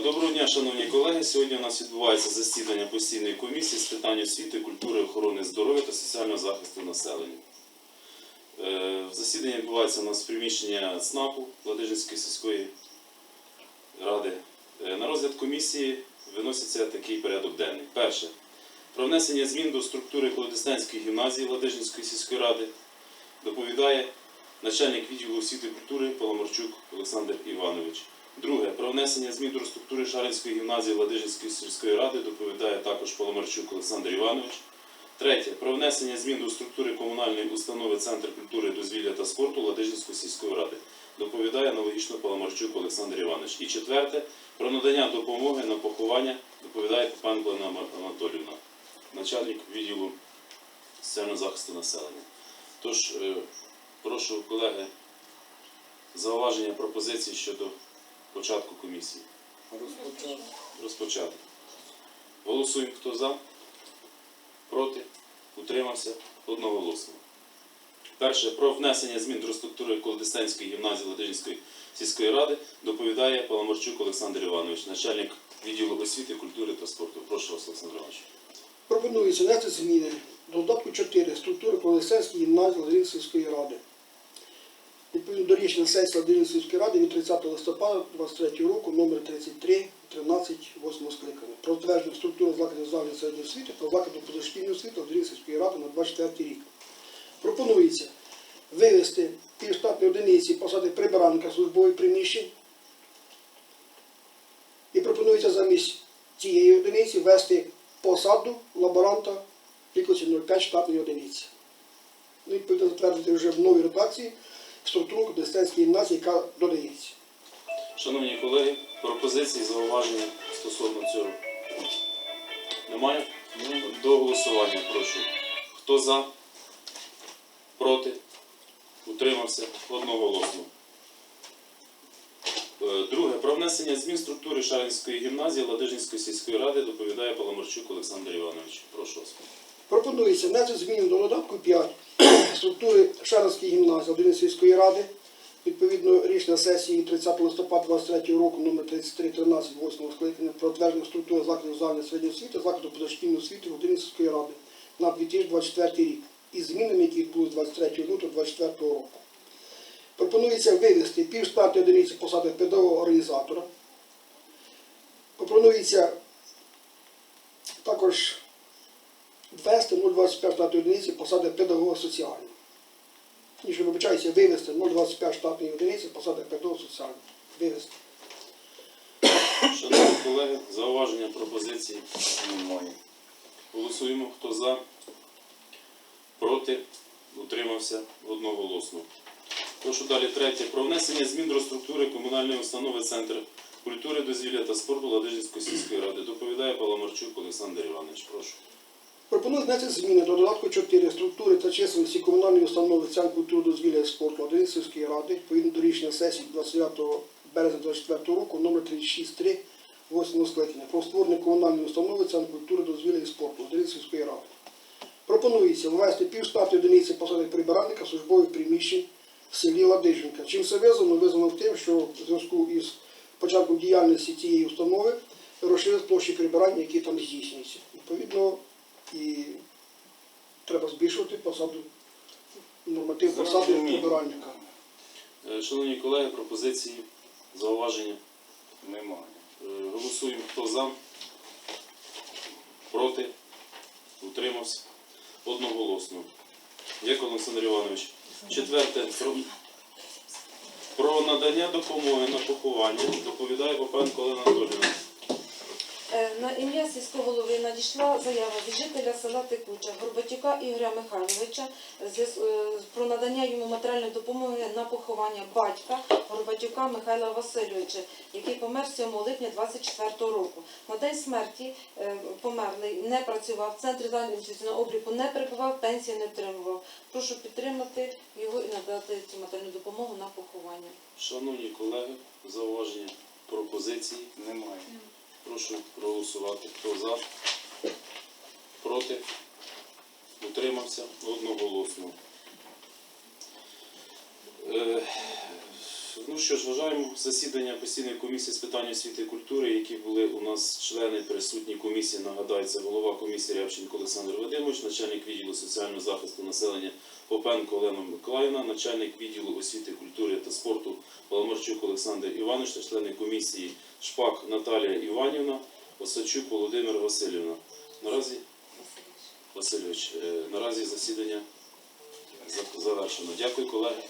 Доброго дня, шановні колеги. Сьогодні у нас відбувається засідання постійної комісії з питань освіти, культури, охорони здоров'я та соціального захисту населення. Е, Засідання відбувається у нас в приміщенні ЦНАПу Ладижинської сільської ради. Е, На розгляд комісії виноситься такий порядок денний. Перше. Про внесення змін до структури Колодеснянської гімназії Ладижинської сільської ради доповідає начальник відділу освіти і культури Паламарчук Олександр Іванович. Друге. Про внесення змін до структури Шаринської гімназії Ладижинської сільської ради доповідає також Паламарчук Олександр Іванович. Третє. Про внесення змін до структури комунальної установи Центр культури, дозвілля та спорту Ладижинської сільської ради. Доповідає аналогічно Паламарчук Олександр Іванович. І четверте. Про надання допомоги на поховання доповідає Олена Анатолівна, начальник відділу соціального захисту населення. Тож, е, прошу колеги, зауваження пропозиції щодо початку комісії. Розпочати. Розпочати. Голосуємо, хто за, проти, утримався, одноголосно. Перше, про внесення змін до структури Колодестенської гімназії Ладижинської сільської ради доповідає Паламарчук Олександр Іванович, начальник відділу освіти, культури та спорту. Прошу вас, Олександр Іванович. Пропонується внести зміни до додатку 4 структури Полісецької гімназії Ладинської ради. Відповідно до рішення сесії Ладинської ради від 30 листопада 23 року номер 33 13 8 скликання про затвердження структури закладів загальної середньої освіти та закладу позашкільної освіти Ладинської ради на 24 рік. Пропонується вивести півштатні одиниці посади прибиранника службових приміщень і пропонується замість цієї одиниці ввести посаду лаборанта кількості 0,5 штатної одиниці. Ну, відповідно, затвердити вже в новій редакції структуру Кодестенської гімназії, яка додається. Шановні колеги, пропозиції, зауваження стосовно цього. Немає? До голосування прошу. Хто за? Проти? Утримався? Одноголосно. Е, Друге. Про внесення змін структури Шаринської гімназії Ладижинської сільської ради доповідає Паламарчук Олександр Іванович. Прошу вас. Пропонується внести зміни до додатку 5 структури Шаровської гімназії Одинцівської ради, відповідно рішення сесії 30 листопада 23 року номер 33 13 8 скликання про затвердження структури закладів загальної середньої освіти, закладу позашкільної освіти Одинцівської ради на 2024 рік із змінами, які відбулись 23 лютого 2024 року. Пропонується вивести півштатні одиниці посади педагога-організатора. Пропонується також ввести 0,25 штатної одиниці посади педагога соціального. Ніж вибачається, вивести 0,25 штатної одиниці посади педагога соціального. Вивести. Шановні колеги, зауваження, пропозиції. Немає. Голосуємо. Хто за? Проти? Утримався одноголосно. Прошу далі третє. Про внесення змін до структури комунальної установи Центр культури, дозвілля та спорту Ладижинської сільської ради. Доповідає Паламарчук Олександр Іванович. Прошу. Пропоную внести зміни до додатку 4 структури та численності комунальної установи Центр культури дозвілля і спорту Одинцівської ради, відповідно до рішення сесії 29 березня 2024 року номер 36.3 8 скликання про створення комунальної установи Центр культури дозвілля і спорту Одинцівської ради. Пропонується ввести півштатні одиниці посади прибиральника службових приміщень в селі Ладиженка. Чим це визвано? Визвано тим, що в зв'язку із початком діяльності цієї установи розширились площі прибирання, які там здійснюються. Відповідно, і треба збільшувати посаду, норматив посади Зрозуміло. прибиральника. Е, Шановні колеги, пропозиції, зауваження. Немає. Е, Голосуємо. Хто за? Проти? Утримався? Одноголосно. Дякую, Олександр Іванович. Четверте. Про, про надання допомоги на поховання доповідає Попенко Олена Анатолійовна. Ім'я сільського голови надійшла заява від жителя села Текуча Горбатюка Ігоря Михайловича е, про надання йому матеріальної допомоги на поховання батька Горбатюка Михайла Васильовича, який помер 7 липня 24 року. На день смерті е, померлий не працював, в центрі інвестиційного обліку не перебував, пенсії не отримував. Прошу підтримати його і надати цю матеріальну допомогу на поховання. Шановні колеги, зауваження, пропозиції. Немає. Прошу проголосувати. Хто за? Проти? Утримався? Одноголосно. Е, ну, що ж, вважаємо засідання постійної комісії з питань освіти і культури, які були у нас члени присутні комісії. Нагадаю, це голова комісії Рябченко Олександр Вадимович, начальник відділу соціального захисту населення Попенко Олена Миколаївна, начальник відділу освіти, культури та спорту Паламарчук Олександр Іванович та члени комісії Шпак Наталія Іванівна, Осадчук Володимир Васильівна. Наразі Васильович, е, наразі засідання завершено. Дякую, колеги.